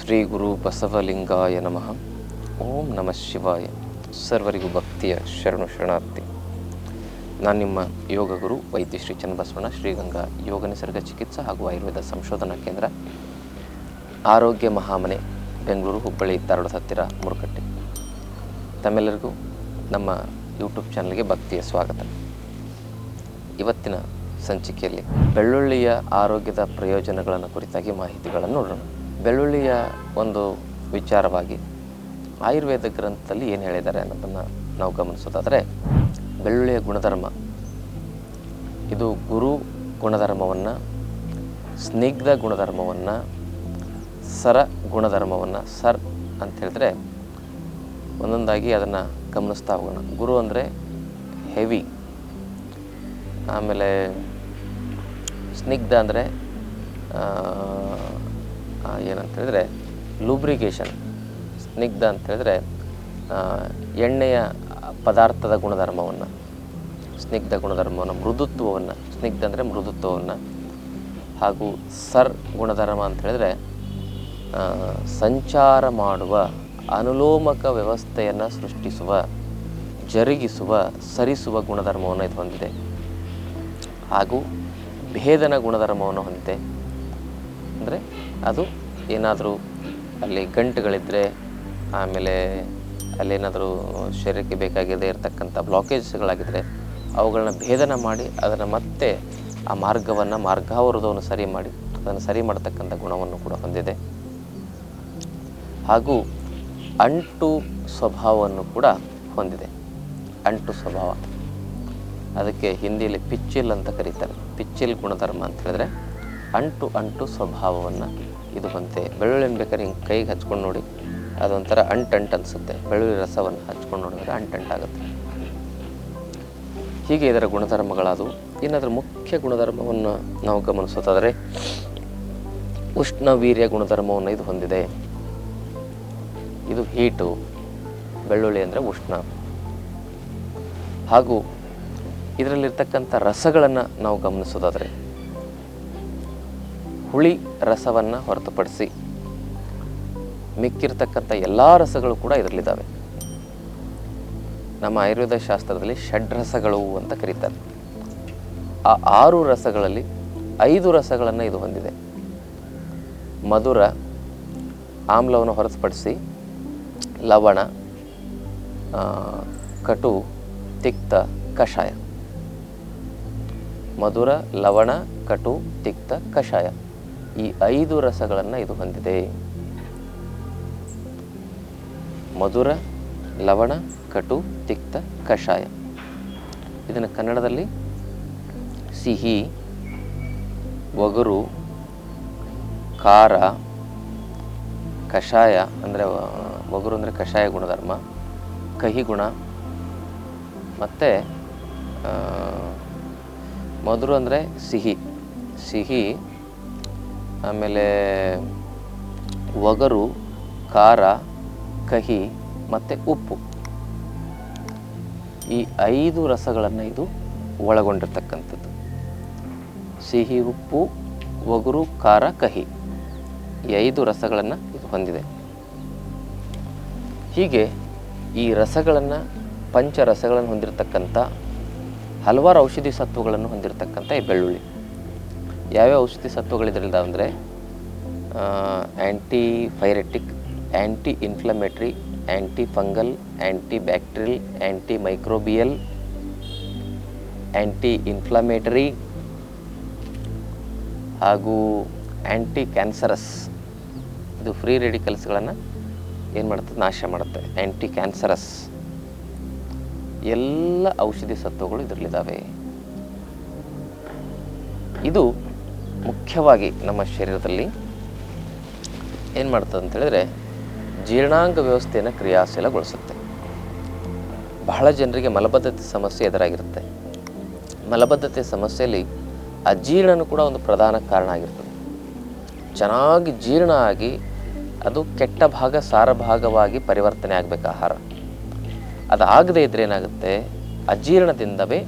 ಶ್ರೀ ಗುರು ಬಸವಲಿಂಗಾಯ ನಮಃ. ಓಂ ನಮಃ ಶಿವಾಯ. ಸರ್ವರಿಗೂ ಭಕ್ತಿಯ ಶರಣು ಶರಣಾರ್ಥಿ. ನಾನು ನಿಮ್ಮ ಯೋಗ ಗುರು ವೈದ್ಯ ಶ್ರೀ ಚನ್ನಬಸವಣ್ಣ ಶ್ರೀಗಂಗಾ ಯೋಗ ನಿಸರ್ಗ ಚಿಕಿತ್ಸಾ ಹಾಗೂ ಆಯುರ್ವೇದ ಸಂಶೋಧನಾ ಕೇಂದ್ರ, ಆರೋಗ್ಯ ಮಹಾಮನೆ, ಬೆಂಗಳೂರು, ಹುಬ್ಬಳ್ಳಿ, ಧಾರವಾಡದ ಹತ್ತಿರ, ಮುರುಕಟ್ಟೆ. ತಮ್ಮೆಲ್ಲರಿಗೂ ನಮ್ಮ ಯೂಟ್ಯೂಬ್ ಚಾನಲ್ಗೆ ಭಕ್ತಿಯ ಸ್ವಾಗತ. ಇವತ್ತಿನ ಸಂಚಿಕೆಯಲ್ಲಿ ಬೆಳ್ಳುಳ್ಳಿಯ ಆರೋಗ್ಯದ ಪ್ರಯೋಜನಗಳನ್ನು ಕುರಿತಾಗಿ ಮಾಹಿತಿಗಳನ್ನು ನೋಡೋಣ. ಬೆಳ್ಳುಳ್ಳಿಯ ಒಂದು ವಿಚಾರವಾಗಿ ಆಯುರ್ವೇದ ಗ್ರಂಥದಲ್ಲಿ ಏನು ಹೇಳಿದ್ದಾರೆ ಅನ್ನೋದನ್ನು ನಾವು ಗಮನಿಸೋದಾದರೆ, ಬೆಳ್ಳುಳ್ಳಿಯ ಗುಣಧರ್ಮ. ಇದು ಗುರು ಗುಣಧರ್ಮವನ್ನು, ಸ್ನಿಗ್ಧ ಗುಣಧರ್ಮವನ್ನು, ಸರ ಗುಣಧರ್ಮವನ್ನು, ಸರ್ ಅಂತ ಹೇಳಿದ್ರೆ ಒಂದೊಂದಾಗಿ ಅದನ್ನು ಗಮನಿಸ್ತಾ ಹೋಗೋಣ. ಗುರು ಅಂದರೆ ಹೆವಿ. ಆಮೇಲೆ ಸ್ನಿಗ್ಧ ಅಂದರೆ ಏನಂತ ಹೇಳಿದ್ರೆ ಲೂಬ್ರಿಗೇಷನ್ ಸ್ನಿಗ್ಧ ಅಂತ ಹೇಳಿದ್ರೆ ಎಣ್ಣೆಯ ಪದಾರ್ಥದ ಗುಣಧರ್ಮವನ್ನು, ಸ್ನಿಗ್ಧ ಗುಣಧರ್ಮವನ್ನು, ಮೃದುತ್ವವನ್ನು, ಸ್ನಿಗ್ಧ ಅಂದರೆ ಮೃದುತ್ವವನ್ನು, ಹಾಗೂ ಸರ್ ಗುಣಧರ್ಮ ಅಂತ ಹೇಳಿದ್ರೆ ಸಂಚಾರ ಮಾಡುವ, ಅನುಲೋಮಕ ವ್ಯವಸ್ಥೆಯನ್ನು ಸೃಷ್ಟಿಸುವ, ಜರುಗಿಸುವ, ಸರಿಸುವ ಗುಣಧರ್ಮವನ್ನು ಇದು ಹೊಂದಿದೆ. ಹಾಗೂ ಭೇದನ ಗುಣಧರ್ಮವನ್ನು ಹೊಂದಿದೆ. ಅಂದರೆ ಅದು ಏನಾದರೂ ಅಲ್ಲಿ ಗಂಟುಗಳಿದ್ದರೆ ಆಮೇಲೆ ಅಲ್ಲೇನಾದರೂ ಶರೀರಕ್ಕೆ ಬೇಕಾಗಿದ್ದೇ ಇರತಕ್ಕಂಥ ಬ್ಲಾಕೇಜ್ಗಳಾಗಿದ್ದರೆ ಅವುಗಳನ್ನ ಭೇದನ ಮಾಡಿ ಅದನ್ನು ಮತ್ತೆ ಆ ಮಾರ್ಗವನ್ನು ಮಾರ್ಗಾವರೋಧವನ್ನು ಸರಿ ಮಾಡಿ, ಅದನ್ನು ಸರಿ ಮಾಡತಕ್ಕಂಥ ಗುಣವನ್ನು ಕೂಡ ಹೊಂದಿದೆ. ಹಾಗೂ ಅಂಟು ಸ್ವಭಾವವನ್ನು ಕೂಡ ಹೊಂದಿದೆ. ಅಂಟು ಸ್ವಭಾವ. ಅದಕ್ಕೆ ಹಿಂದಿಯಲ್ಲಿ ಪಿಚ್ಚಿಲ್ ಅಂತ ಕರೀತಾರೆ. ಪಿಚ್ಚಿಲ್ ಗುಣಧರ್ಮ ಅಂತ ಹೇಳಿದ್ರೆ ಅಂಟು ಅಂಟು ಸ್ವಭಾವವನ್ನು ಇದು ಬಂತೆ, ಬೆಳ್ಳುಳ್ಳಿ ಬೇಕಾದ್ರೆ ಹಿಂಗೆ ಕೈಗೆ ಹಚ್ಕೊಂಡು ನೋಡಿ. ಅದೊಂಥರ ಅಂಟಂಟು ಅನಿಸುತ್ತೆ. ಬೆಳ್ಳುಳ್ಳಿ ರಸವನ್ನು ಹಚ್ಕೊಂಡು ನೋಡಿದ್ರೆ ಅಂಟಂಟಾಗುತ್ತೆ ಹೀಗೆ ಇದರ ಗುಣಧರ್ಮಗಳಾದವು. ಏನಾದರೂ ಮುಖ್ಯ ಗುಣಧರ್ಮವನ್ನು ನಾವು ಗಮನಿಸೋದಾದರೆ ಉಷ್ಣ ವೀರ್ಯ ಗುಣಧರ್ಮವನ್ನು ಇದು ಹೊಂದಿದೆ. ಇದು ಹೀಟು, ಬೆಳ್ಳುಳ್ಳಿ ಅಂದರೆ ಉಷ್ಣ. ಹಾಗೂ ಇದರಲ್ಲಿರ್ತಕ್ಕಂಥ ರಸಗಳನ್ನು ನಾವು ಗಮನಿಸೋದಾದರೆ ಹುಳಿ ರಸವನ್ನು ಹೊರತುಪಡಿಸಿ ಮಿಕ್ಕಿರ್ತಕ್ಕಂಥ ಎಲ್ಲ ರಸಗಳು ಕೂಡ ಇದರಲ್ಲಿದ್ದಾವೆ. ನಮ್ಮ ಆಯುರ್ವೇದ ಶಾಸ್ತ್ರದಲ್ಲಿ ಷಡ್ರಸಗಳು ಅಂತ ಕರೀತಾರೆ. ಆ ಆರು ರಸಗಳಲ್ಲಿ ಐದು ರಸಗಳನ್ನು ಇದು ಹೊಂದಿದೆ. ಮಧುರ, ಆಮ್ಲವನ್ನು ಹೊರತುಪಡಿಸಿ ಲವಣ ಕಟು, ತಿಕ್ತ, ಕಷಾಯ. ಮಧುರ, ಲವಣ, ಕಟು, ತಿಕ್ತ, ಕಷಾಯ. ಈ ಐದು ರಸಗಳನ್ನು ಇದು ಹೊಂದಿದೆ. ಮಧುರ, ಲವಣ, ಕಟು, ತಿಕ್ತ, ಕಷಾಯ. ಇದನ್ನು ಕನ್ನಡದಲ್ಲಿ ಸಿಹಿ, ಒಗರು, ಖಾರ, ಕಷಾಯ, ಅಂದರೆ ಒಗರು ಅಂದರೆ ಕಷಾಯ ಗುಣಧರ್ಮ, ಕಹಿ ಗುಣ, ಮತ್ತು ಮಧುರ ಅಂದರೆ ಸಿಹಿ. ಸಿಹಿ ಆಮೇಲೆ ಒಗರು, ಖಾರ, ಕಹಿ ಮತ್ತು ಉಪ್ಪು. ಈ ಐದು ರಸಗಳನ್ನು ಇದು ಒಳಗೊಂಡಿರ್ತಕ್ಕಂಥದ್ದು. ಸಿಹಿ, ಉಪ್ಪು, ಒಗರು, ಖಾರ, ಕಹಿ ಈ ಐದು ರಸಗಳನ್ನು ಇದು ಹೊಂದಿದೆ. ಹೀಗೆ ಈ ರಸಗಳನ್ನು ಪಂಚರಸಗಳನ್ನು ಹೊಂದಿರತಕ್ಕಂಥ ಹಲವಾರು ಔಷಧಿ ಸತ್ವಗಳನ್ನು ಹೊಂದಿರತಕ್ಕಂಥ ಈ ಬೆಳ್ಳುಳ್ಳಿ. ಯಾವ್ಯಾವ ಔಷಧಿ ಸತ್ವಗಳು ಸತ್ವಗಳಿದ್ರಲ್ಲ ಅಂದರೆ anti pyretic anti inflammatory anti fungal anti bacterial anti microbial anti inflammatory ಹಾಗೂ ಆ್ಯಂಟಿ ಕ್ಯಾನ್ಸರಸ್ ಇದು ಫ್ರೀ ರೆಡಿಕಲ್ಸ್ಗಳನ್ನು ಏನು ಮಾಡುತ್ತೆ? ನಾಶ ಮಾಡುತ್ತೆ. ಆ್ಯಂಟಿ ಕ್ಯಾನ್ಸರಸ್ ಎಲ್ಲ ಔಷಧಿ ಸತ್ವಗಳು ಇದರಲ್ಲಿದ್ದಾವೆ ಇದು ಮುಖ್ಯವಾಗಿ ನಮ್ಮ ಶರೀರದಲ್ಲಿ ಏನು ಮಾಡ್ತದೆ ಅಂತೇಳಿದರೆ ಜೀರ್ಣಾಂಗ ವ್ಯವಸ್ಥೆಯನ್ನು ಕ್ರಿಯಾಶೀಲಗೊಳಿಸುತ್ತೆ. ಬಹಳ ಜನರಿಗೆ ಮಲಬದ್ಧತೆ ಸಮಸ್ಯೆ ಎದುರಾಗಿರುತ್ತೆ. ಮಲಬದ್ಧತೆ ಸಮಸ್ಯೆಯಲ್ಲಿ ಅಜೀರ್ಣನೂ ಕೂಡ ಒಂದು ಪ್ರಧಾನ ಕಾರಣ ಆಗಿರ್ತದೆ. ಚೆನ್ನಾಗಿ ಜೀರ್ಣ ಆಗಿ ಅದು ಕೆಟ್ಟ ಭಾಗ, ಸಾರ ಭಾಗವಾಗಿ ಪರಿವರ್ತನೆ ಆಗಬೇಕು ಆಹಾರ. ಅದಾಗದೇ ಇದ್ರೆ ಏನಾಗುತ್ತೆ? ಅಜೀರ್ಣದಿಂದವೇ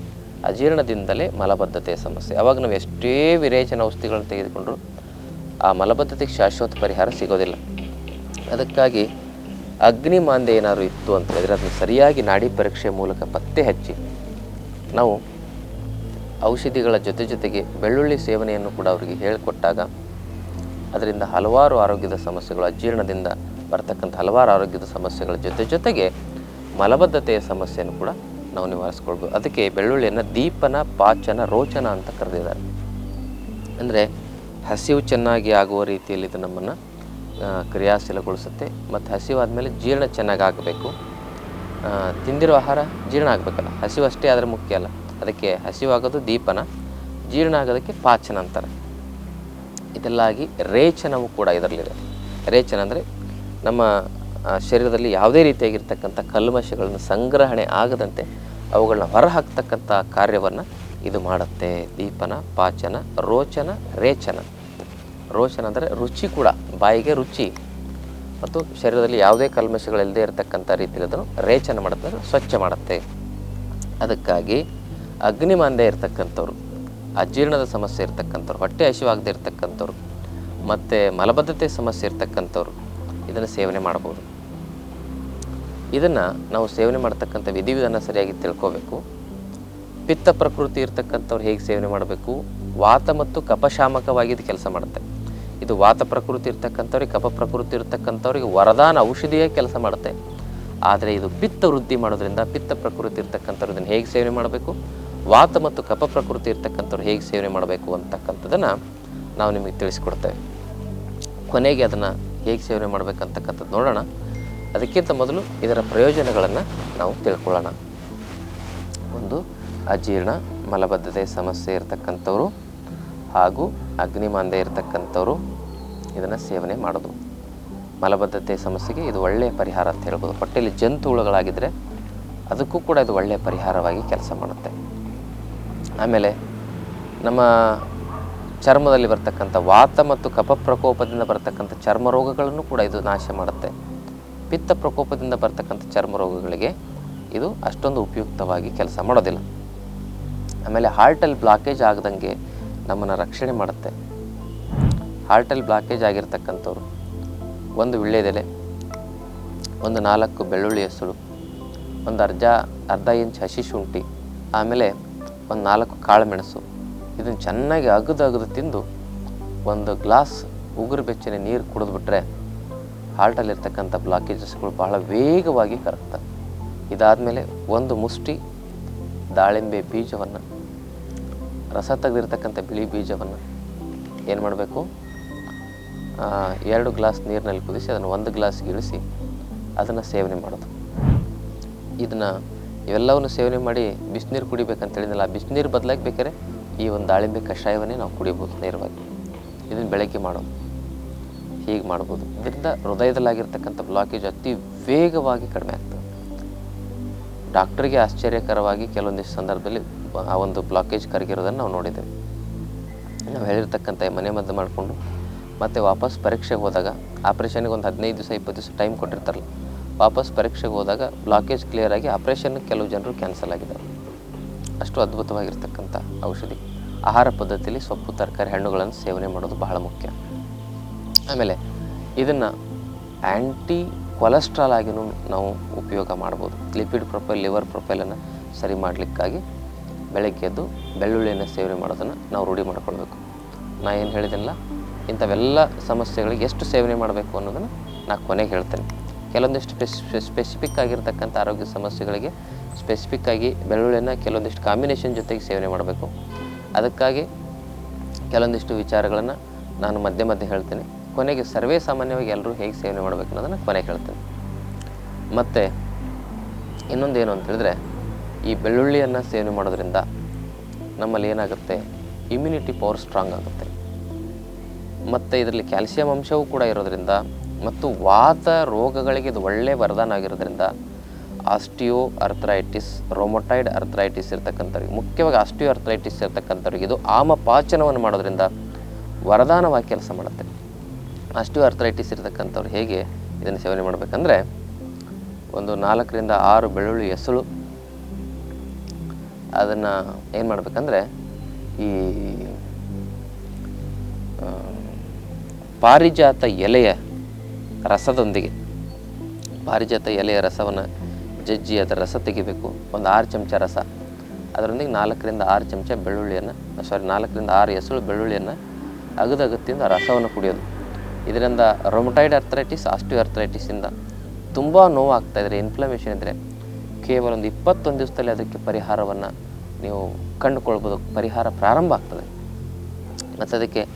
ಅಜೀರ್ಣದಿಂದಲೇ ಮಲಬದ್ಧತೆಯ ಸಮಸ್ಯೆ. ಅವಾಗ ನಾವು ಎಷ್ಟೇ ವಿರೇಚನ ಔಷಧಿಗಳನ್ನು ತೆಗೆದುಕೊಂಡ್ರು ಆ ಮಲಬದ್ಧತೆಗೆ ಶಾಶ್ವತ ಪರಿಹಾರ ಸಿಗೋದಿಲ್ಲ. ಅದಕ್ಕಾಗಿ ಅಗ್ನಿ ಮಾಂದ್ಯ ಏನಾದ್ರು ಇತ್ತು ಅಂತ ಹೇಳಿದರೆ ಅದನ್ನು ಸರಿಯಾಗಿ ನಾಡಿ ಪರೀಕ್ಷೆ ಮೂಲಕ ಪತ್ತೆ ಹಚ್ಚಿ ನಾವು ಔಷಧಿಗಳ ಜೊತೆ ಜೊತೆಗೆ ಬೆಳ್ಳುಳ್ಳಿ ಸೇವನೆಯನ್ನು ಕೂಡ ಅವರಿಗೆ ಹೇಳಿಕೊಟ್ಟಾಗ ಅದರಿಂದ ಹಲವಾರು ಆರೋಗ್ಯದ ಸಮಸ್ಯೆಗಳು, ಅಜೀರ್ಣದಿಂದ ಬರ್ತಕ್ಕಂಥ ಹಲವಾರು ಆರೋಗ್ಯದ ಸಮಸ್ಯೆಗಳ ಜೊತೆ ಜೊತೆಗೆ ಮಲಬದ್ಧತೆಯ ಸಮಸ್ಯೆಯನ್ನು ಕೂಡ ನಾವು ನಿವಾರಿಸ್ಕೊಳ್ಬೋದು. ಅದಕ್ಕೆ ಬೆಳ್ಳುಳ್ಳಿಯನ್ನು ದೀಪನ, ಪಾಚನ, ರೋಚನ ಅಂತ ಕರೆದಿದ್ದಾರೆ. ಅಂದರೆ ಹಸಿವು ಚೆನ್ನಾಗಿ ಆಗುವ ರೀತಿಯಲ್ಲಿ ಇದು ನಮ್ಮನ್ನು ಕ್ರಿಯಾಶೀಲಗೊಳಿಸುತ್ತೆ. ಮತ್ತು ಹಸಿವಾದ್ಮೇಲೆ ಜೀರ್ಣ ಚೆನ್ನಾಗಿ ಆಗಬೇಕು. ತಿಂದಿರೋ ಆಹಾರ ಜೀರ್ಣ ಆಗಬೇಕಲ್ಲ. ಹಸಿವು ಅಷ್ಟೇ ಆದರೆ ಮುಖ್ಯ ಅಲ್ಲ. ಅದಕ್ಕೆ ಹಸಿವಾಗೋದು ದೀಪನ, ಜೀರ್ಣ ಆಗೋದಕ್ಕೆ ಪಾಚನ ಅಂತಾರೆ. ಇದೆಲ್ಲ ಆಗಿ ರೇಚನವು ಕೂಡ ಇದರಲ್ಲಿದೆ. ರೇಚನ ಅಂದರೆ ನಮ್ಮ ಶರೀರದಲ್ಲಿ ಯಾವುದೇ ರೀತಿಯಾಗಿರ್ತಕ್ಕಂಥ ಕಲ್ಮಶಗಳನ್ನು ಸಂಗ್ರಹಣೆ ಆಗದಂತೆ ಅವುಗಳನ್ನ ಹೊರಹಾಕ್ತಕ್ಕಂಥ ಕಾರ್ಯವನ್ನು ಇದು ಮಾಡುತ್ತೆ. ದೀಪನ, ಪಾಚನ, ರೋಚನ, ರೇಚನ. ರೋಚನ ಅಂದರೆ ರುಚಿ ಕೂಡ, ಬಾಯಿಗೆ ರುಚಿ. ಮತ್ತು ಶರೀರದಲ್ಲಿ ಯಾವುದೇ ಕಲ್ಮಶಗಳಿಲ್ಲದೆ ಇರತಕ್ಕಂಥ ರೀತಿಯಲ್ಲಿ ಅದನ್ನು ರೇಚನ ಮಾಡುತ್ತೆ ಸ್ವಚ್ಛ ಮಾಡುತ್ತೆ. ಅದಕ್ಕಾಗಿ ಅಗ್ನಿಮಾಂದ್ಯ ಇರತಕ್ಕಂಥವ್ರು, ಅಜೀರ್ಣದ ಸಮಸ್ಯೆ ಇರ್ತಕ್ಕಂಥವ್ರು, ಹೊಟ್ಟೆ ಹಸಿವಾಗದೇ ಇರತಕ್ಕಂಥವ್ರು, ಮತ್ತು ಮಲಬದ್ಧತೆ ಸಮಸ್ಯೆ ಇರ್ತಕ್ಕಂಥವ್ರು ಇದನ್ನು ಸೇವನೆ ಮಾಡ್ಬೋದು. ಇದನ್ನು ನಾವು ಸೇವನೆ ಮಾಡ್ತಕ್ಕಂಥ ವಿಧಿವಿಧಾನ ಸರಿಯಾಗಿ ತಿಳ್ಕೋಬೇಕು. ಪಿತ್ತ ಪ್ರಕೃತಿ ಇರ್ತಕ್ಕಂಥವ್ರು ಹೇಗೆ ಸೇವನೆ ಮಾಡಬೇಕು? ವಾತ ಮತ್ತು ಕಪಶಾಮಕವಾಗಿ ಇದು ಕೆಲಸ ಮಾಡುತ್ತೆ. ಇದು ವಾತ ಪ್ರಕೃತಿ ಇರ್ತಕ್ಕಂಥವ್ರಿಗೆ, ಕಪ ಪ್ರಕೃತಿ ಇರ್ತಕ್ಕಂಥವ್ರಿಗೆ ವರದಾನ ಔಷಧಿಯೇ ಕೆಲಸ ಮಾಡುತ್ತೆ. ಆದರೆ ಇದು ಪಿತ್ತ ವೃದ್ಧಿ ಮಾಡೋದ್ರಿಂದ ಪಿತ್ತ ಪ್ರಕೃತಿ ಇರ್ತಕ್ಕಂಥವ್ರು ಇದನ್ನು ಹೇಗೆ ಸೇವನೆ ಮಾಡಬೇಕು? ವಾತ ಮತ್ತು ಕಪ ಪ್ರಕೃತಿ ಇರ್ತಕ್ಕಂಥವ್ರು ಹೇಗೆ ಸೇವನೆ ಮಾಡಬೇಕು ಅಂತಕ್ಕಂಥದ್ದನ್ನು ನಾವು ನಿಮಗೆ ತಿಳಿಸ್ಕೊಡ್ತೇವೆ. ಕೊನೆಗೆ ಅದನ್ನು ಹೇಗೆ ಸೇವನೆ ಮಾಡಬೇಕಂತಕ್ಕಂಥದ್ದು ನೋಡೋಣ. ಅದಕ್ಕಿಂತ ಮೊದಲು ಇದರ ಪ್ರಯೋಜನಗಳನ್ನು ನಾವು ತಿಳ್ಕೊಳ್ಳೋಣ. ಒಂದು, ಅಜೀರ್ಣ, ಮಲಬದ್ಧತೆ, ಸಮಸ್ಯೆ ಇರತಕ್ಕಂಥವ್ರು ಹಾಗೂ ಅಗ್ನಿಮಾಂದೆ ಇರತಕ್ಕಂಥವ್ರು ಇದನ್ನು ಸೇವನೆ ಮಾಡೋದು. ಮಲಬದ್ಧತೆ ಸಮಸ್ಯೆಗೆ ಇದು ಒಳ್ಳೆಯ ಪರಿಹಾರ ಅಂತ ಹೇಳ್ಬೋದು. ಹೊಟ್ಟೆಯಲ್ಲಿ ಜಂತು ಹುಳುಗಳಾಗಿದ್ದರೆ ಅದಕ್ಕೂ ಕೂಡ ಇದು ಒಳ್ಳೆಯ ಪರಿಹಾರವಾಗಿ ಕೆಲಸ ಮಾಡುತ್ತೆ. ಆಮೇಲೆ ನಮ್ಮ ಚರ್ಮದಲ್ಲಿ ಬರ್ತಕ್ಕಂಥ ವಾತ ಮತ್ತು ಕಪ ಪ್ರಕೋಪದಿಂದ ಬರ್ತಕ್ಕಂಥ ಚರ್ಮ ರೋಗಗಳನ್ನು ಕೂಡ ಇದು ನಾಶ ಮಾಡುತ್ತೆ. ಪಿತ್ತ ಪ್ರಕೋಪದಿಂದ ಬರ್ತಕ್ಕಂಥ ಚರ್ಮ ರೋಗಗಳಿಗೆ ಇದು ಅಷ್ಟೊಂದು ಉಪಯುಕ್ತವಾಗಿ ಕೆಲಸ ಮಾಡೋದಿಲ್ಲ. ಆಮೇಲೆ ಹಾರ್ಟಲ್ಲಿ ಬ್ಲಾಕೇಜ್ ಆಗದಂಗೆ ನಮ್ಮನ್ನು ರಕ್ಷಣೆ ಮಾಡುತ್ತೆ. ಹಾರ್ಟಲ್ಲಿ ಬ್ಲಾಕೇಜ್ ಆಗಿರ್ತಕ್ಕಂಥವ್ರು. ಒಂದು ವಿಳ್ಯದೆಲೆ, ಒಂದು ನಾಲ್ಕು ಬೆಳ್ಳುಳ್ಳಿ ಹೆಸರು, ಒಂದು ಅರ್ಧ ಅರ್ಧ ಇಂಚ್ ಹಸಿ ಶುಂಠಿ, ಆಮೇಲೆ ಒಂದು ನಾಲ್ಕು ಕಾಳು ಮೆಣಸು ಇದನ್ನು ಚೆನ್ನಾಗಿ ಅಗದು ಅಗದು ತಿಂದು ಒಂದು ಗ್ಲಾಸ್ ಉಗುರು ಬೆಚ್ಚನೆ ನೀರು ಕುಡಿದ್ಬಿಟ್ರೆ ಹಾರ್ಟಲ್ಲಿರ್ತಕ್ಕಂಥ ಬ್ಲಾಕೇಜಸ್ಗಳು ಬಹಳ ವೇಗವಾಗಿ ಕರಗ್ತವೆ. ಇದಾದಮೇಲೆ ಒಂದು ಮುಷ್ಟಿ, ದಾಳಿಂಬೆ ಬೀಜವನ್ನು, ರಸ ತೆಗೆದಿರ್ತಕ್ಕಂಥ ಬಿಳಿ ಬೀಜವನ್ನು ಏನು ಮಾಡಬೇಕು? ಎರಡು ಗ್ಲಾಸ್ ನೀರಿನಲ್ಲಿ ಕುದಿಸಿ ಅದನ್ನು ಒಂದು ಗ್ಲಾಸ್ ಇಳಿಸಿ ಅದನ್ನು ಸೇವನೆ ಮಾಡೋದು. ಇದನ್ನು ಇವೆಲ್ಲವನ್ನು ಸೇವನೆ ಮಾಡಿ ಬಿಸಿನೀರು ಕುಡಿಬೇಕಂತ ಹೇಳಿದ್ನಲ್ಲ, ಆ ಬಿಸಿನೀರು ಬದಲಾಗಿ ಬೇಕಾದ್ರೆ ಈ ಒಂದು ದಾಳಿಂಬೆ ಕಷಾಯವನ್ನೇ ನಾವು ಕುಡಿಬೋದು ನೇರವಾಗಿ. ಇದನ್ನು ಬೆಳಗ್ಗೆ ಮಾಡೋದು. ಹೀಗೆ ಮಾಡ್ಬೋದು. ಇದರಿಂದ ಹೃದಯದಲ್ಲಾಗಿರ್ತಕ್ಕಂಥ ಬ್ಲಾಕೇಜ್ ಅತಿ ವೇಗವಾಗಿ ಕಡಿಮೆ ಆಗ್ತದೆ. ಡಾಕ್ಟ್ರಿಗೆ ಆಶ್ಚರ್ಯಕರವಾಗಿ ಕೆಲವೊಂದಿಷ್ಟು ಸಂದರ್ಭದಲ್ಲಿ ಆ ಒಂದು ಬ್ಲಾಕೇಜ್ ಕರಗಿರೋದನ್ನು ನಾವು ನೋಡಿದ್ದೇವೆ. ನಾವು ಹೇಳಿರ್ತಕ್ಕಂಥ ಮನೆ ಮದ್ದು ಮಾಡಿಕೊಂಡು ಮತ್ತೆ ವಾಪಸ್ ಪರೀಕ್ಷೆಗೆ ಹೋದಾಗ ಆಪ್ರೇಷನ್ಗೆ ಒಂದು ಹದಿನೈದು ದಿವಸ, ಇಪ್ಪತ್ತು ದಿವಸ ಟೈಮ್ ಕೊಟ್ಟಿರ್ತಾರಲ್ಲ, ವಾಪಸ್ ಪರೀಕ್ಷೆಗೆ ಹೋದಾಗ ಬ್ಲಾಕೇಜ್ ಕ್ಲಿಯರ್ ಆಗಿ ಆಪ್ರೇಷನ್ ಕೆಲವು ಜನರು ಕ್ಯಾನ್ಸಲ್ ಆಗಿದ್ದಾರೆ. ಅಷ್ಟು ಅದ್ಭುತವಾಗಿರ್ತಕ್ಕಂಥ ಔಷಧಿ. ಆಹಾರ ಪದ್ಧತಿಯಲ್ಲಿ ಸೊಪ್ಪು, ತರಕಾರಿ, ಹಣ್ಣುಗಳನ್ನು ಸೇವನೆ ಮಾಡೋದು ಬಹಳ ಮುಖ್ಯ. ಆಮೇಲೆ ಇದನ್ನು ಆ್ಯಂಟಿ ಕೊಲೆಸ್ಟ್ರಾಲ್ ಆಗಿನೂ ನಾವು ಉಪಯೋಗ ಮಾಡ್ಬೋದು. ಲಿಪಿಡ್ ಪ್ರೊಫೈಲ್ ಲಿವರ್ ಪ್ರೊಫೈಲನ್ನು ಸರಿ ಮಾಡಲಿಕ್ಕಾಗಿ ಬೆಳಗ್ಗೆ ಎದ್ದು ಬೆಳ್ಳುಳ್ಳಿಯನ್ನು ಸೇವನೆ ಮಾಡೋದನ್ನು ನಾವು ರೂಢಿ ಮಾಡ್ಕೊಳ್ಬೇಕು. ನಾ ಏನು ಹೇಳಿದೆನಲ್ಲ, ಇಂಥವೆಲ್ಲ ಸಮಸ್ಯೆಗಳಿಗೆ ಎಷ್ಟು ಸೇವನೆ ಮಾಡಬೇಕು ಅನ್ನೋದನ್ನು ನಾ ಕೊನೆಗೆ ಹೇಳ್ತೇನೆ. ಕೆಲವೊಂದಿಷ್ಟು ಸ್ಪೆಸ್ ಸ್ಪೆಸಿಫಿಕ್ ಆಗಿರ್ತಕ್ಕಂಥ ಆರೋಗ್ಯ ಸಮಸ್ಯೆಗಳಿಗೆ ಸ್ಪೆಸಿಫಿಕ್ ಆಗಿ ಬೆಳ್ಳುಳ್ಳಿಯನ್ನು ಕೆಲವೊಂದಿಷ್ಟು ಕಾಂಬಿನೇಷನ್ ಜೊತೆಗೆ ಸೇವನೆ ಮಾಡಬೇಕು. ಅದಕ್ಕಾಗಿ ಕೆಲವೊಂದಿಷ್ಟು ವಿಚಾರಗಳನ್ನು ನಾನು ಮಧ್ಯೆ ಮಧ್ಯೆ ಹೇಳ್ತೇನೆ. ಕೊನೆಗೆ ಸರ್ವೇ ಸಾಮಾನ್ಯವಾಗಿ ಎಲ್ಲರೂ ಹೇಗೆ ಸೇವನೆ ಮಾಡಬೇಕು ಅನ್ನೋದನ್ನು ಕೊನೆಗೆ ಹೇಳ್ತೇನೆ ಮತ್ತು ಇನ್ನೊಂದು ಏನು ಅಂತ ಹೇಳಿದ್ರೆ, ಈ ಬೆಳ್ಳುಳ್ಳಿಯನ್ನು ಸೇವನೆ ಮಾಡೋದ್ರಿಂದ ನಮ್ಮಲ್ಲಿ ಏನಾಗುತ್ತೆ? ಇಮ್ಯುನಿಟಿ ಪವರ್ ಸ್ಟ್ರಾಂಗ್ ಆಗುತ್ತೆ. ಮತ್ತು ಇದರಲ್ಲಿ ಕ್ಯಾಲ್ಸಿಯಂ ಅಂಶವೂ ಕೂಡ ಇರೋದ್ರಿಂದ ಮತ್ತು ವಾತ ರೋಗಗಳಿಗೆ ಇದು ಒಳ್ಳೆಯ ವರದಾನ ಆಗಿರೋದ್ರಿಂದ ಆಸ್ಟಿಯೋ ಅರ್ಥರೈಟಿಸ್ ರೋಮೊಟೈಡ್ ಅರ್ಥರೈಟಿಸ್ ಇರ್ತಕ್ಕಂಥವ್ರಿಗೆ, ಮುಖ್ಯವಾಗಿ ಆಸ್ಟಿಯೋ ಅರ್ಥರೈಟಿಸ್ ಇರ್ತಕ್ಕಂಥವ್ರಿಗೆ ಇದು ಆಮ ಪಾಚನವನ್ನು ಮಾಡೋದ್ರಿಂದ ವರದಾನವಾಗಿ ಕೆಲಸ ಮಾಡುತ್ತೆ. ಆಸ್ಟಿಯೋ ಅರ್ಥರೈಟಿಸ್ ಇರತಕ್ಕಂಥವ್ರು ಹೇಗೆ ಇದನ್ನು ಸೇವನೆ ಮಾಡಬೇಕಂದ್ರೆ ಒಂದು ನಾಲ್ಕರಿಂದ ಆರು ಬೆಳ್ಳುಳ್ಳಿ ಎಸಳು. ಅದನ್ನು ಏನು ಮಾಡಬೇಕಂದ್ರೆ ಈ ಪಾರಿಜಾತ ಎಲೆಯ ರಸದೊಂದಿಗೆ, ಪಾರಿಜಾತ ಎಲೆಯ ರಸವನ್ನು ಜಜ್ಜಿ ಅದರ ರಸ ತೆಗಿಬೇಕು. ಒಂದು ಆರು ಚಮಚ ರಸ. ಅದರೊಂದಿಗೆ ನಾಲ್ಕರಿಂದ ಆರು ಚಮಚ ಬೆಳ್ಳುಳ್ಳಿಯನ್ನು ಸಾರಿ ನಾಲ್ಕರಿಂದ ಆರು ಎಸಳು ಬೆಳ್ಳುಳ್ಳಿಯನ್ನು ಅಗದಗತ್ತಿಂದ ರಸವನ್ನು ಕುಡಿಯೋದು. ಇದರಿಂದ ರೊಮಟೈಡ್ ಅರ್ಥರೈಟಿಸ್ ಆಸ್ಟಿವ್ ಅರ್ಥರೈಟಿಸಿಂದ ತುಂಬ ನೋವಾಗ್ತಾ ಇದ್ರೆ ಇನ್ಫ್ಲಮೇಷನ್ ಇದ್ದರೆ ಕೇವಲ ಒಂದು ಇಪ್ಪತ್ತೊಂದು ದಿವಸದಲ್ಲಿ ಅದಕ್ಕೆ ಪರಿಹಾರವನ್ನು ನೀವು ಕಂಡುಕೊಳ್ಬೋದು. ಪರಿಹಾರ ಪ್ರಾರಂಭ ಆಗ್ತದೆ. ಮತ್ತು ಅದಕ್ಕೆ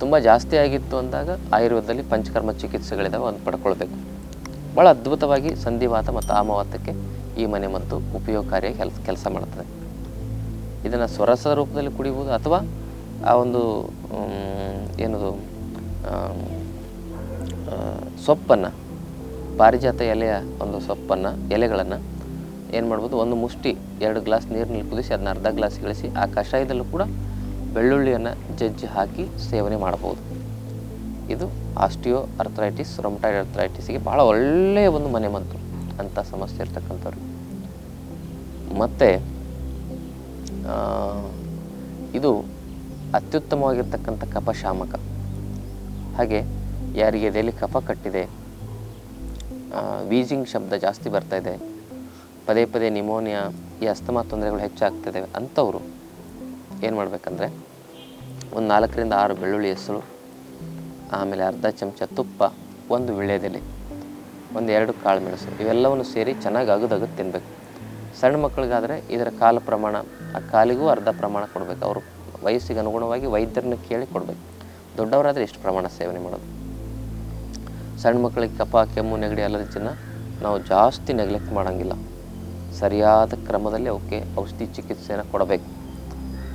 ತುಂಬ ಜಾಸ್ತಿ ಆಗಿತ್ತು ಅಂದಾಗ ಆಯುರ್ವೇದದಲ್ಲಿ ಪಂಚಕರ್ಮ ಚಿಕಿತ್ಸೆಗಳಿದಾವೆ ಒಂದು ಪಡ್ಕೊಳ್ಬೇಕು. ಭಾಳ ಅದ್ಭುತವಾಗಿ ಸಂಧಿವಾತ ಮತ್ತು ಆಮವಾತಕ್ಕೆ ಈ ಮನೆ ಮದ್ದು ಉಪಯೋಗಕಾರಿಯಾಗಿ ಕೆಲಸ ಕೆಲಸ ಮಾಡ್ತದೆ. ಇದನ್ನು ಸ್ವರಸ ರೂಪದಲ್ಲಿ ಕುಡಿಬೋದು ಅಥವಾ ಆ ಒಂದು ಏನದು ಸೊಪ್ಪನ್ನು, ಪಾರಿಜಾತ ಎಲೆಯ ಒಂದು ಸೊಪ್ಪನ್ನು, ಎಲೆಗಳನ್ನು ಏನು ಮಾಡ್ಬೋದು, ಒಂದು ಮುಷ್ಟಿ, ಎರಡು ಗ್ಲಾಸ್ ನೀರಿನಲ್ಲಿ ಕುದಿಸಿ ಅದನ್ನ ಅರ್ಧ ಗ್ಲಾಸ್ ಇಳಿಸಿ, ಆ ಕಷಾಯದಲ್ಲೂ ಕೂಡ ಬೆಳ್ಳುಳ್ಳಿಯನ್ನು ಜಜ್ಜಿ ಹಾಕಿ ಸೇವನೆ ಮಾಡ್ಬೋದು ಇದು ಆಸ್ಟಿಯೋ ಅರ್ಥರೈಟಿಸ್ ರೊಮಟೈಡ್ ಅರ್ಥರೈಟಿಸ್ಗೆ ಭಾಳ ಒಳ್ಳೆಯ ಒಂದು ಮನೆ ಮದ್ದು ಅಂಥ ಸಮಸ್ಯೆ ಇರ್ತಕ್ಕಂಥವ್ರು. ಮತ್ತು ಇದು ಅತ್ಯುತ್ತಮವಾಗಿರ್ತಕ್ಕಂಥ ಕಪಶಾಮಕ. ಹಾಗೆ ಯಾರಿಗೆ ಎದೆಯಲ್ಲಿ ಕಫ ಕಟ್ಟಿದೆ ವೀಜಿಂಗ್ ಶಬ್ದ ಜಾಸ್ತಿ ಬರ್ತಾ ಇದೆ, ಪದೇ ಪದೇ ನಿಮೋನಿಯಾ, ಈ ಅಸ್ತಮಾ ತೊಂದರೆಗಳು ಹೆಚ್ಚಾಗ್ತದೆ ಅಂಥವ್ರು ಏನು ಮಾಡಬೇಕಂದ್ರೆ, ಒಂದು ನಾಲ್ಕರಿಂದ ಆರು ಬೆಳ್ಳುಳ್ಳಿ ಹೆಸರು, ಆಮೇಲೆ ಅರ್ಧ ಚಮಚ ತುಪ್ಪ, ಒಂದು ವಿಳ್ಯದೆಲೆ ಒಂದು ಎರಡು ಕಾಳು ಮೆಣಸು, ಇವೆಲ್ಲವನ್ನು ಸೇರಿ ಚೆನ್ನಾಗಿ ಅಗದಗದು ತಿನ್ನಬೇಕು ಸಣ್ಣ ಮಕ್ಕಳಿಗಾದರೆ ಇದರ ಕಾಲ ಪ್ರಮಾಣ, ಆ ಕಾಲಿಗೂ ಅರ್ಧ ಪ್ರಮಾಣ ಕೊಡಬೇಕು. ಅವರು ವಯಸ್ಸಿಗೆ ಅನುಗುಣವಾಗಿ ವೈದ್ಯರನ್ನ ಕೇಳಿ ಕೊಡಬೇಕು. ದೊಡ್ಡವರಾದರೆ ಎಷ್ಟು ಪ್ರಮಾಣ ಸೇವನೆ ಮಾಡೋದು. ಸಣ್ಣ ಮಕ್ಕಳಿಗೆ ಕಫ, ಕೆಮ್ಮು, ನೆಗಡಿ ಅಲರ್ಜಿನ ನಾವು ಜಾಸ್ತಿ ನೆಗ್ಲೆಕ್ಟ್ ಮಾಡೋಂಗಿಲ್ಲ. ಸರಿಯಾದ ಕ್ರಮದಲ್ಲಿ ಅವಕ್ಕೆ ಔಷಧಿ ಚಿಕಿತ್ಸೆಯನ್ನು ಕೊಡಬೇಕು.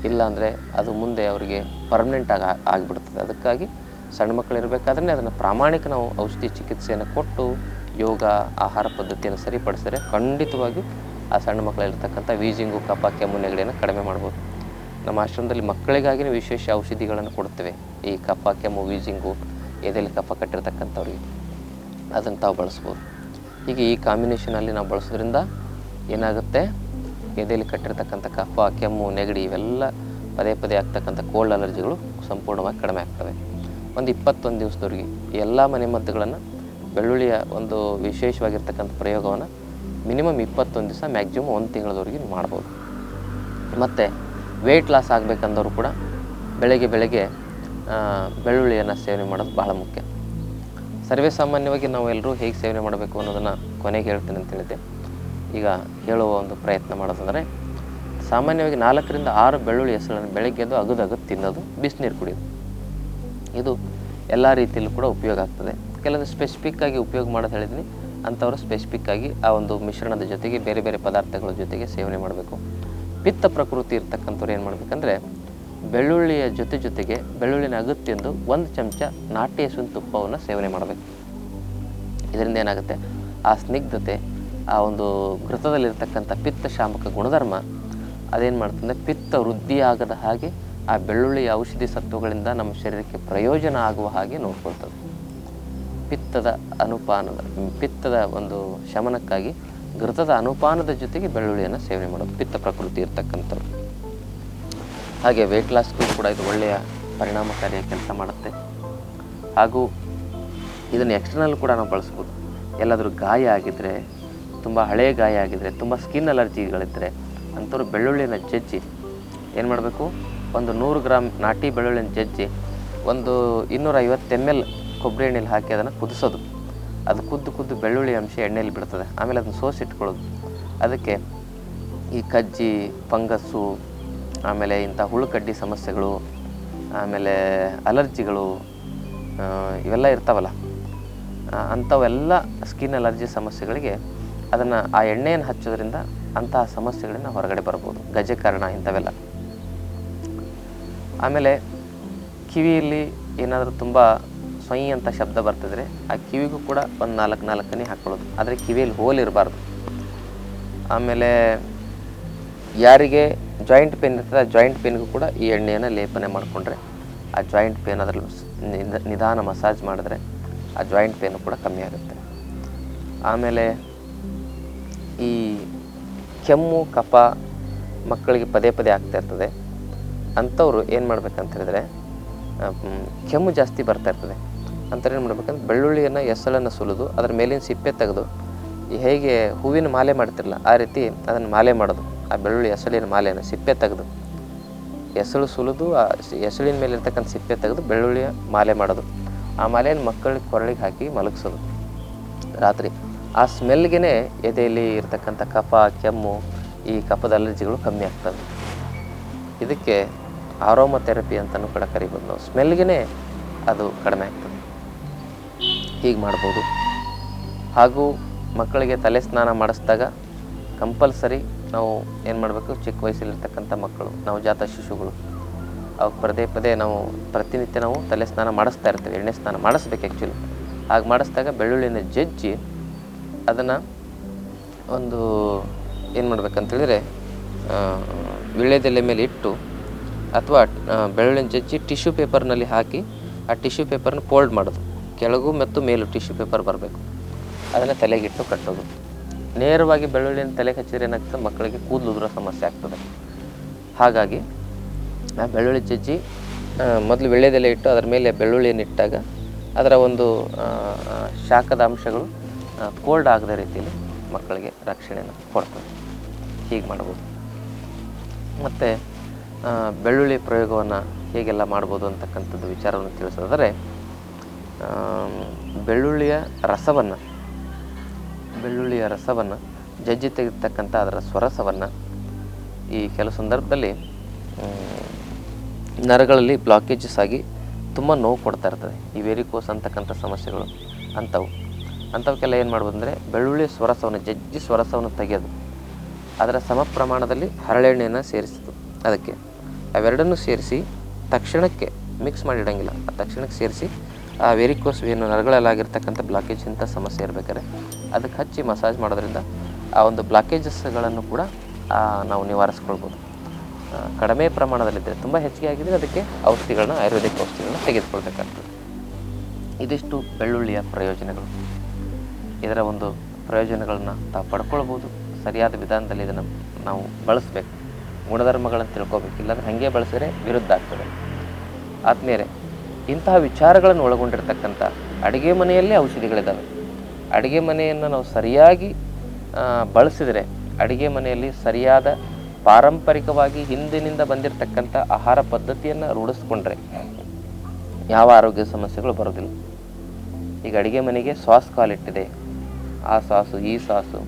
ಇಲ್ಲಾಂದರೆ ಅದು ಮುಂದೆ ಅವರಿಗೆ ಪರ್ಮನೆಂಟ್ ಆಗಿ ಆಗಿಬಿಡ್ತದೆ. ಅದಕ್ಕಾಗಿ ಸಣ್ಣ ಮಕ್ಕಳು ಇರಬೇಕಾದ್ರೆ ಅದನ್ನು ಪ್ರಾಮಾಣಿಕ ನಾವು ಔಷಧಿ ಚಿಕಿತ್ಸೆಯನ್ನು ಕೊಟ್ಟು ಯೋಗ, ಆಹಾರ ಪದ್ಧತಿಯನ್ನು ಸರಿಪಡಿಸಿದರೆ ಖಂಡಿತವಾಗಿಯೂ ಆ ಸಣ್ಣ ಮಕ್ಕಳಲ್ಲಿರ್ತಕ್ಕಂಥ ವೀಜಿಂಗು, ಕಫ, ಕೆಮ್ಮು, ನೆಗಡಿಯನ್ನು ಕಡಿಮೆ ಮಾಡ್ಬೋದು. ನಮ್ಮ ಆಶ್ರಮದಲ್ಲಿ ಮಕ್ಕಳಿಗಾಗಿಯೇ ವಿಶೇಷ ಔಷಧಿಗಳನ್ನು ಕೊಡ್ತೇವೆ. ಈ ಕಫ, ಕೆಮ್ಮು, ವೀಜಿಂಗು ಎದೆಯಲ್ಲಿ ಕಫ ಕಟ್ಟಿರ್ತಕ್ಕಂಥವ್ರಿಗೆ. ಅದನ್ನು ತಾವು ಬಳಸ್ಬೋದು. ಹೀಗೆ ಈ ಕಾಂಬಿನೇಷನಲ್ಲಿ ನಾವು ಬಳಸೋದ್ರಿಂದ ಏನಾಗುತ್ತೆ? ಎದೆಯಲ್ಲಿ ಕಟ್ಟಿರ್ತಕ್ಕಂಥ ಕಫ, ಕೆಮ್ಮು, ನೆಗಡಿ ಇವೆಲ್ಲ ಪದೇ ಪದೇ ಆಗ್ತಕ್ಕಂಥ ಕೋಲ್ಡ್ ಅಲರ್ಜಿಗಳು ಸಂಪೂರ್ಣವಾಗಿ ಕಡಿಮೆ ಆಗ್ತವೆ. ಒಂದು ಇಪ್ಪತ್ತೊಂದು ದಿವಸದವರೆಗೆ ಎಲ್ಲ ಮನೆಮದ್ದುಗಳನ್ನು ಬೆಳ್ಳುಳ್ಳಿಯ ಒಂದು ವಿಶೇಷವಾಗಿರ್ತಕ್ಕಂಥ ಪ್ರಯೋಗವನ್ನು ಮಿನಿಮಮ್ ಇಪ್ಪತ್ತೊಂದು ದಿವಸ ಮ್ಯಾಕ್ಸಿಮಮ್ ಒಂದು ತಿಂಗಳವರೆಗೆ ಮಾಡ್ಬೋದು. ಮತ್ತು ವೆಯ್ಟ್ ಲಾಸ್ ಆಗಬೇಕಂದವರು ಕೂಡ ಬೆಳಗ್ಗೆ ಬೆಳಗ್ಗೆ ಬೆಳ್ಳುಳ್ಳಿಯನ್ನು ಸೇವನೆ ಮಾಡೋದು ಬಹಳ ಮುಖ್ಯ. ಸರ್ವೇ ಸಾಮಾನ್ಯವಾಗಿ ನಾವೆಲ್ಲರೂ ಹೇಗೆ ಸೇವನೆ ಮಾಡಬೇಕು ಅನ್ನೋದನ್ನು ಕೊನೆಗೆ ಹೇಳ್ತೇನೆ ಅಂತ ಹೇಳಿದ್ದೆ. ಈಗ ಹೇಳುವ ಒಂದು ಪ್ರಯತ್ನ ಮಾಡೋದಂದರೆ, ಸಾಮಾನ್ಯವಾಗಿ ನಾಲ್ಕರಿಂದ ಆರು ಬೆಳ್ಳುಳ್ಳಿ ಹೆಸರನ್ನು ಬೆಳಗ್ಗೆ ಎದ್ದು ಅಗದು ಅಗದು ತಿನ್ನೋದು ಬಿಸಿನೀರು ಕುಡಿಯೋದು. ಇದು ಎಲ್ಲ ರೀತಿಯಲ್ಲೂ ಕೂಡ ಉಪಯೋಗ ಆಗ್ತದೆ. ಕೆಲವೊಂದು ಸ್ಪೆಸಿಫಿಕ್ ಆಗಿ ಉಪಯೋಗ ಮಾಡೋದು ಹೇಳಿದ್ದೀನಿ. ಅಂಥವರು ಸ್ಪೆಸಿಫಿಕ್ ಆಗಿ ಆ ಒಂದು ಮಿಶ್ರಣದ ಜೊತೆಗೆ ಬೇರೆ ಬೇರೆ ಪದಾರ್ಥಗಳ ಜೊತೆಗೆ ಸೇವನೆ ಮಾಡಬೇಕು. ಪಿತ್ತ ಪ್ರಕೃತಿ ಇರ್ತಕ್ಕಂಥವ್ರು ಏನು ಮಾಡಬೇಕಂದ್ರೆ ಬೆಳ್ಳುಳ್ಳಿಯ ಜೊತೆ ಜೊತೆಗೆ ಬೆಳ್ಳುಳ್ಳಿನ ಅಗತ್ಯಂದು ಒಂದು ಚಮಚ ನಾಟಿ ಹಸುವಿನ ತುಪ್ಪವನ್ನು ಸೇವನೆ ಮಾಡಬೇಕು. ಇದರಿಂದ ಏನಾಗುತ್ತೆ? ಆ ಸ್ನಿಗ್ಧತೆ, ಆ ಒಂದು ಘೃತದಲ್ಲಿರ್ತಕ್ಕಂಥ ಪಿತ್ತ ಶಾಮಕ ಗುಣಧರ್ಮ ಅದೇನು ಮಾಡ್ತಂದ್ರೆ ಪಿತ್ತ ವೃದ್ಧಿಯಾಗದ ಹಾಗೆ ಆ ಬೆಳ್ಳುಳ್ಳಿಯ ಔಷಧಿ ಸತ್ವಗಳಿಂದ ನಮ್ಮ ಶರೀರಕ್ಕೆ ಪ್ರಯೋಜನ ಆಗುವ ಹಾಗೆ ನೋಡ್ಕೊಳ್ತದೆ. ಪಿತ್ತದ ಅನುಪಾನದ, ಪಿತ್ತದ ಒಂದು ಶಮನಕ್ಕಾಗಿ ಘೃತದ ಅನುಪಾನದ ಜೊತೆಗೆ ಬೆಳ್ಳುಳ್ಳಿಯನ್ನು ಸೇವನೆ ಮಾಡೋದು. ಪಿತ್ತ ಪ್ರಕೃತಿ ಇರ್ತಕ್ಕಂಥವ್ರು ಹಾಗೆ ವೆಯ್ಟ್ ಲಾಸ್ಗೂ ಕೂಡ ಇದು ಒಳ್ಳೆಯ ಪರಿಣಾಮಕಾರಿಯ ಕೆಲಸ ಮಾಡುತ್ತೆ. ಹಾಗೂ ಇದನ್ನು ಎಕ್ಸ್ಟರ್ನಲ್ ಕೂಡ ನಾವು ಬಳಸ್ಬೋದು. ಎಲ್ಲಾದರೂ ಗಾಯ ಆಗಿದ್ದರೆ ತುಂಬ ಹಳೆಯ ಗಾಯ ಆಗಿದ್ದರೆ ತುಂಬ ಸ್ಕಿನ್ ಅಲರ್ಜಿಗಳಿದ್ದರೆ ಅಂಥವ್ರು ಬೆಳ್ಳುಳ್ಳಿನ ಜಜ್ಜಿ ಏನು ಮಾಡಬೇಕು? ಒಂದು ನೂರು ಗ್ರಾಮ್ ನಾಟಿ ಬೆಳ್ಳುಳ್ಳಿನ ಜಜ್ಜಿ ಒಂದು ಇನ್ನೂರೈವತ್ತು ಎಂ ಎಲ್ ಕೊಬ್ಬರಿ ಎಣ್ಣೆಲಿ ಹಾಕಿ ಅದನ್ನು ಕುದಿಸೋದು. ಅದು ಕುದ್ದು ಕುದ್ದು ಬೆಳ್ಳುಳ್ಳಿ ಅಂಶ ಎಣ್ಣೆಯಲ್ಲಿ ಬಿಡ್ತದೆ. ಆಮೇಲೆ ಅದನ್ನು ಸೋಸಿಟ್ಕೊಳ್ಳೋದು. ಅದಕ್ಕೆ ಈ ಕಜ್ಜಿ, ಫಂಗಸ್ಸು ಆಮೇಲೆ ಇಂಥ ಹುಳುಕಡ್ಡಿ ಸಮಸ್ಯೆಗಳು, ಆಮೇಲೆ ಅಲರ್ಜಿಗಳು ಇವೆಲ್ಲ ಇರ್ತಾವಲ್ಲ ಅಂಥವೆಲ್ಲ ಸ್ಕಿನ್ ಅಲರ್ಜಿ ಸಮಸ್ಯೆಗಳಿಗೆ ಅದನ್ನು ಆ ಎಣ್ಣೆಯನ್ನು ಹಚ್ಚೋದ್ರಿಂದ ಅಂತಹ ಸಮಸ್ಯೆಗಳನ್ನು ಹೊರಗಡೆ ಬರ್ಬೋದು. ಗಜಕರ್ಣ ಇಂಥವೆಲ್ಲ. ಆಮೇಲೆ ಕಿವಿಯಲ್ಲಿ ಏನಾದರೂ ತುಂಬ ಸ್ವಯಿ ಅಂತ ಶಬ್ದ ಬರ್ತಿದ್ರೆ ಆ ಕಿವಿಗೂ ಕೂಡ ಒಂದು ನಾಲ್ಕು ನಾಲ್ಕನೇ ಹಾಕ್ಕೊಳ್ಳೋದು. ಆದರೆ ಕಿವಿಯಲ್ಲಿ ಹೋಲ್ ಇರಬಾರ್ದು. ಆಮೇಲೆ ಯಾರಿಗೆ ಜಾಯಿಂಟ್ ಪೇನ್ ಇರ್ತದೆ, ಆ ಜಾಯಿಂಟ್ ಪೇನ್ಗೂ ಕೂಡ ಈ ಎಣ್ಣೆಯನ್ನು ಲೇಪನೆ ಮಾಡಿಕೊಂಡ್ರೆ, ಆ ಜಾಯಿಂಟ್ ಪೇನ್ ಅದರಲ್ಲಿ ನಿಧಾನ ಮಸಾಜ್ ಮಾಡಿದ್ರೆ ಆ ಜಾಯಿಂಟ್ ಪೇನು ಕೂಡ ಕಮ್ಮಿ ಆಗುತ್ತೆ. ಆಮೇಲೆ ಈ ಕೆಮ್ಮು, ಕಫ ಮಕ್ಕಳಿಗೆ ಪದೇ ಪದೇ ಆಗ್ತಾ ಇರ್ತದೆ. ಅಂಥವ್ರು ಏನು ಮಾಡ್ಬೇಕಂತ ಹೇಳಿದ್ರೆ ಕೆಮ್ಮು ಜಾಸ್ತಿ ಬರ್ತಾ ಇರ್ತದೆ. ಅಂತಾರೆ ಏನು ಮಾಡ್ಬೇಕಂದ್ರೆ ಬೆಳ್ಳುಳ್ಳಿಯನ್ನು ಎಸಳನ್ನು ಸುಲಿದು ಅದರ ಮೇಲಿನ ಸಿಪ್ಪೆ ತೆಗೆದು ಹೇಗೆ ಹೂವಿನ ಮಾಲೆ ಮಾಡ್ತಿರಲ್ಲ, ಆ ರೀತಿ ಅದನ್ನು ಮಾಲೆ ಮಾಡೋದು. ಆ ಬೆಳ್ಳುಳ್ಳಿ ಎಸಳಿನ ಮಾಲೆಯನ್ನು ಸಿಪ್ಪೆ ತೆಗೆದು ಎಸಳು ಸುಲಿದು, ಆ ಎಸಳಿನ ಮೇಲೆ ಇರ್ತಕ್ಕಂಥ ಸಿಪ್ಪೆ ತೆಗೆದು ಬೆಳ್ಳುಳ್ಳಿಯ ಮಾಲೆ ಮಾಡೋದು. ಆ ಮಾಲೆಯನ್ನು ಮಕ್ಕಳಿಗೆ ಕೊರಳಿಗೆ ಹಾಕಿ ಮಲಗಿಸೋದು. ರಾತ್ರಿ ಆ ಸ್ಮೆಲ್ಗೆ ಎದೆಯಲ್ಲಿ ಇರ್ತಕ್ಕಂಥ ಕಫ, ಕೆಮ್ಮು, ಈ ಕಫದ ಅಲರ್ಜಿಗಳು ಕಮ್ಮಿ ಆಗ್ತವೆ. ಇದಕ್ಕೆ ಆರೋಮ ಥೆರಪಿ ಅಂತಲೂ ಕೂಡ ಕರಿಬೋದು. ನಾವು ಸ್ಮೆಲ್ಗೆ ಅದು ಕಡಿಮೆ ಆಗ್ತದೆ. ಹೀಗೆ ಮಾಡ್ಬೋದು. ಹಾಗೂ ಮಕ್ಕಳಿಗೆ ತಲೆ ಸ್ನಾನ ಮಾಡಿಸಿದಾಗ ಕಂಪಲ್ಸರಿ ನಾವು ಏನು ಮಾಡಬೇಕು? ಚಿಕ್ಕ ವಯಸ್ಸಲ್ಲಿರ್ತಕ್ಕಂಥ ಮಕ್ಕಳು, ನಾವು ಜಾತ ಶಿಶುಗಳು. ಅವಕ್ಕೆ ಪದೇ ಪದೇ ನಾವು ಪ್ರತಿನಿತ್ಯ ನಾವು ತಲೆ ಸ್ನಾನ ಮಾಡಿಸ್ತಾ ಇರ್ತೀವಿ. ಎಣ್ಣೆ ಸ್ನಾನ ಮಾಡಿಸ್ಬೇಕು ಆ್ಯಕ್ಚುಲಿ ಹಾಗೆ ಮಾಡಿಸಿದಾಗ ಬೆಳ್ಳುಳ್ಳಿನ ಜಜ್ಜಿ ಅದನ್ನು ಒಂದು ಏನು ಮಾಡ್ಬೇಕಂತೇಳಿದರೆ ವಿಳ್ಯದೆಲೆ ಮೇಲೆ ಇಟ್ಟು ಅಥವಾ ಬೆಳ್ಳುಳ್ಳಿನ ಜಜ್ಜಿ ಟಿಶ್ಯೂ ಪೇಪರ್ನಲ್ಲಿ ಹಾಕಿ ಆ ಟಿಶ್ಯೂ ಪೇಪರ್ನ ಫೋಲ್ಡ್ ಮಾಡೋದು. ಕೆಳಗೂ ಮತ್ತು ಮೇಲೂ ಟಿಶ್ಯೂ ಪೇಪರ್ ಬರಬೇಕು. ಅದನ್ನು ತಲೆಗಿಟ್ಟು ಕಟ್ಟೋದು. ನೇರವಾಗಿ ಬೆಳ್ಳುಳ್ಳಿನ ತಲೆ ಹಚ್ಚಿದ್ರೆ ಏನಾಗ್ತದೆ? ಮಕ್ಕಳಿಗೆ ಕೂದಲು ಉದುರೋ ಸಮಸ್ಯೆ ಆಗ್ತದೆ. ಹಾಗಾಗಿ, ಆ ಬೆಳ್ಳುಳ್ಳಿ ಜಜ್ಜಿ ಮೊದಲು ವೆಳ್ಳೆದೆಲೆ ಇಟ್ಟು ಅದರ ಮೇಲೆ ಬೆಳ್ಳುಳ್ಳಿಯನ್ನು ಇಟ್ಟಾಗ ಅದರ ಒಂದು ಶಾಖದ ಅಂಶಗಳು ಕೋಲ್ಡ್ ಆಗದ ರೀತಿಯಲ್ಲಿ ಮಕ್ಕಳಿಗೆ ರಕ್ಷಣೆಯನ್ನು ಕೊಡ್ತದೆ. ಹೀಗೆ ಮಾಡ್ಬೋದು. ಮತ್ತು ಬೆಳ್ಳುಳ್ಳಿ ಪ್ರಯೋಗವನ್ನು ಹೇಗೆಲ್ಲ ಮಾಡ್ಬೋದು ಅಂತಕ್ಕಂಥದ್ದು ವಿಚಾರವನ್ನು ತಿಳಿಸೋದಾದರೆ ಬೆಳ್ಳುಳ್ಳಿಯ ರಸವನ್ನು ಬೆಳ್ಳುಳ್ಳಿಯ ರಸವನ್ನು, ಜಜ್ಜಿ ತೆಗೆತಕ್ಕಂಥ ಅದರ ಸ್ವರಸವನ್ನು ಈ ಕೆಲವು ಸಂದರ್ಭದಲ್ಲಿ ನರಗಳಲ್ಲಿ ಬ್ಲಾಕೇಜಸ್ ಆಗಿ ತುಂಬ ನೋವು ಕೊಡ್ತಾ ಇರ್ತದೆ. ಈ ವೆರಿಕೋಸ್ ಅಂತಕ್ಕಂಥ ಸಮಸ್ಯೆಗಳು ಅಂಥವು ಅಂಥವಕ್ಕೆಲ್ಲ ಏನು ಮಾಡ್ಬೋದು ಅಂದರೆ ಬೆಳ್ಳುಳ್ಳಿ ಸ್ವರಸವನ್ನು, ಜಜ್ಜಿ ಸ್ವರಸವನ್ನು ತೆಗೆಯೋದು ಅದರ ಸಮ ಪ್ರಮಾಣದಲ್ಲಿ ಹರಳೆಣ್ಣೆಯನ್ನು ಸೇರಿಸೋದು ಅದಕ್ಕೆ ಅವೆರಡನ್ನೂ ಸೇರಿಸಿ ತಕ್ಷಣಕ್ಕೆ ಮಿಕ್ಸ್ ಮಾಡಿಡಂಗಿಲ್ಲ ತಕ್ಷಣಕ್ಕೆ ಸೇರಿಸಿ ಆ ವೆರಿಕೋಸ್ ಏನು ನರಗಳಲ್ಲಾಗಿರ್ತಕ್ಕಂಥ ಬ್ಲಾಕೇಜ್ ಇಂಥ ಸಮಸ್ಯೆ ಇರಬೇಕಾದ್ರೆ ಅದಕ್ಕೆ ಹಚ್ಚಿ ಮಸಾಜ್ ಮಾಡೋದ್ರಿಂದ ಆ ಒಂದು ಬ್ಲಾಕೇಜಸ್ಗಳನ್ನು ಕೂಡ ನಾವು ನಿವಾರಿಸ್ಕೊಳ್ಬೋದು. ಕಡಿಮೆ ಪ್ರಮಾಣದಲ್ಲಿದ್ದರೆ ತುಂಬ ಹೆಚ್ಚಿಗೆ ಆಗಿದ್ದರೆ ಅದಕ್ಕೆ ಔಷಧಿಗಳನ್ನ, ಆಯುರ್ವೇದಿಕ್ ಔಷಧಿಗಳನ್ನ ತೆಗೆದುಕೊಳ್ಬೇಕಾಗ್ತದೆ. ಇದಿಷ್ಟು ಬೆಳ್ಳುಳ್ಳಿಯ ಪ್ರಯೋಜನಗಳು. ಇದರ ಒಂದು ಪ್ರಯೋಜನಗಳನ್ನ ತಾವು ಪಡ್ಕೊಳ್ಬೋದು. ಸರಿಯಾದ ವಿಧಾನದಲ್ಲಿ ಇದನ್ನು ನಾವು ಬಳಸಬೇಕು. ಗುಣಧರ್ಮಗಳನ್ನು ತಿಳ್ಕೊಬೇಕು. ಇಲ್ಲಾಂದರೆ ಹಾಗೆ ಬಳಸಿದ್ರೆ ವಿರುದ್ಧ ಆಗ್ತದೆ. ಆದ್ಮೇಲೆ ಇಂತಹ ವಿಚಾರಗಳನ್ನು ಒಳಗೊಂಡಿರ್ತಕ್ಕಂಥ ಅಡುಗೆ ಮನೆಯಲ್ಲೇ ಔಷಧಿಗಳಿದ್ದಾವೆ ಅಡುಗೆ ಮನೆಯನ್ನು ನಾವು ಸರಿಯಾಗಿ ಬಳಸಿದರೆ ಅಡುಗೆ ಮನೆಯಲ್ಲಿ ಸರಿಯಾದ ಪಾರಂಪರಿಕವಾಗಿ ಹಿಂದಿನಿಂದ ಬಂದಿರತಕ್ಕಂಥ ಆಹಾರ ಪದ್ಧತಿಯನ್ನು ರೂಢಿಸ್ಕೊಂಡ್ರೆ ಯಾವ ಆರೋಗ್ಯ ಸಮಸ್ಯೆಗಳು ಬರೋದಿಲ್ಲ. ಈಗ ಅಡುಗೆ ಮನೆಗೆ ಸಾಸ್ ಕಾಲಿಟ್ಟಿದೆ. ಆ ಸಾಸು, ಈ ಸಾಸು,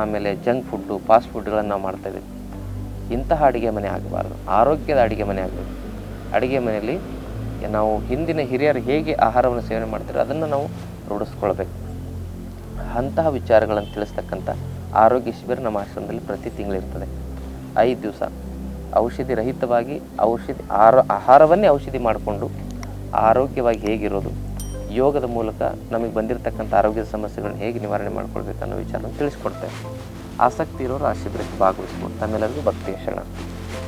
ಆಮೇಲೆ ಜಂಕ್ ಫುಡ್ಡು, ಫಾಸ್ಟ್ ಫುಡ್ಗಳನ್ನು ನಾವು ಮಾಡ್ತಾಯಿದ್ದೀವಿ ಇಂತಹ ಅಡುಗೆ ಮನೆ ಆಗಬಾರ್ದು. ಆರೋಗ್ಯದ ಅಡುಗೆ ಮನೆ ಆಗಬೇಕು. ಅಡುಗೆ ಮನೆಯಲ್ಲಿ ನಾವು ಹಿಂದಿನ ಹಿರಿಯರು ಹೇಗೆ ಆಹಾರವನ್ನು ಸೇವನೆ ಮಾಡ್ತಾರೆ ಅದನ್ನು ನಾವು ರೂಢಿಸ್ಕೊಳ್ಬೇಕು. ಅಂತಹ ವಿಚಾರಗಳನ್ನು ತಿಳಿಸ್ತಕ್ಕಂಥ ಆರೋಗ್ಯ ಶಿಬಿರ ನಮ್ಮ ಆಶ್ರಮದಲ್ಲಿ ಪ್ರತಿ ತಿಂಗಳಿರ್ತದೆ ಐದು ದಿವಸ ಔಷಧಿ ರಹಿತವಾಗಿ ಔಷಧಿ ಆರೋ, ಆಹಾರವನ್ನೇ ಔಷಧಿ ಮಾಡಿಕೊಂಡು ಆರೋಗ್ಯವಾಗಿ ಹೇಗಿರೋದು, ಯೋಗದ ಮೂಲಕ ನಮಗೆ ಬಂದಿರತಕ್ಕಂಥ ಆರೋಗ್ಯದ ಸಮಸ್ಯೆಗಳನ್ನ ಹೇಗೆ ನಿವಾರಣೆ ಮಾಡ್ಕೊಳ್ಬೇಕು ಅನ್ನೋ ವಿಚಾರವನ್ನು ತಿಳಿಸ್ಕೊಡ್ತೇವೆ. ಆಸಕ್ತಿ ಇರೋರು ಆ ಶಿಬಿರಕ್ಕೆ ಭಾಗವಹಿಸ್ಬೋದು. ತಮ್ಮೆಲ್ಲರಿಗೂ ಭಕ್ತಿಯ ಶರಣ.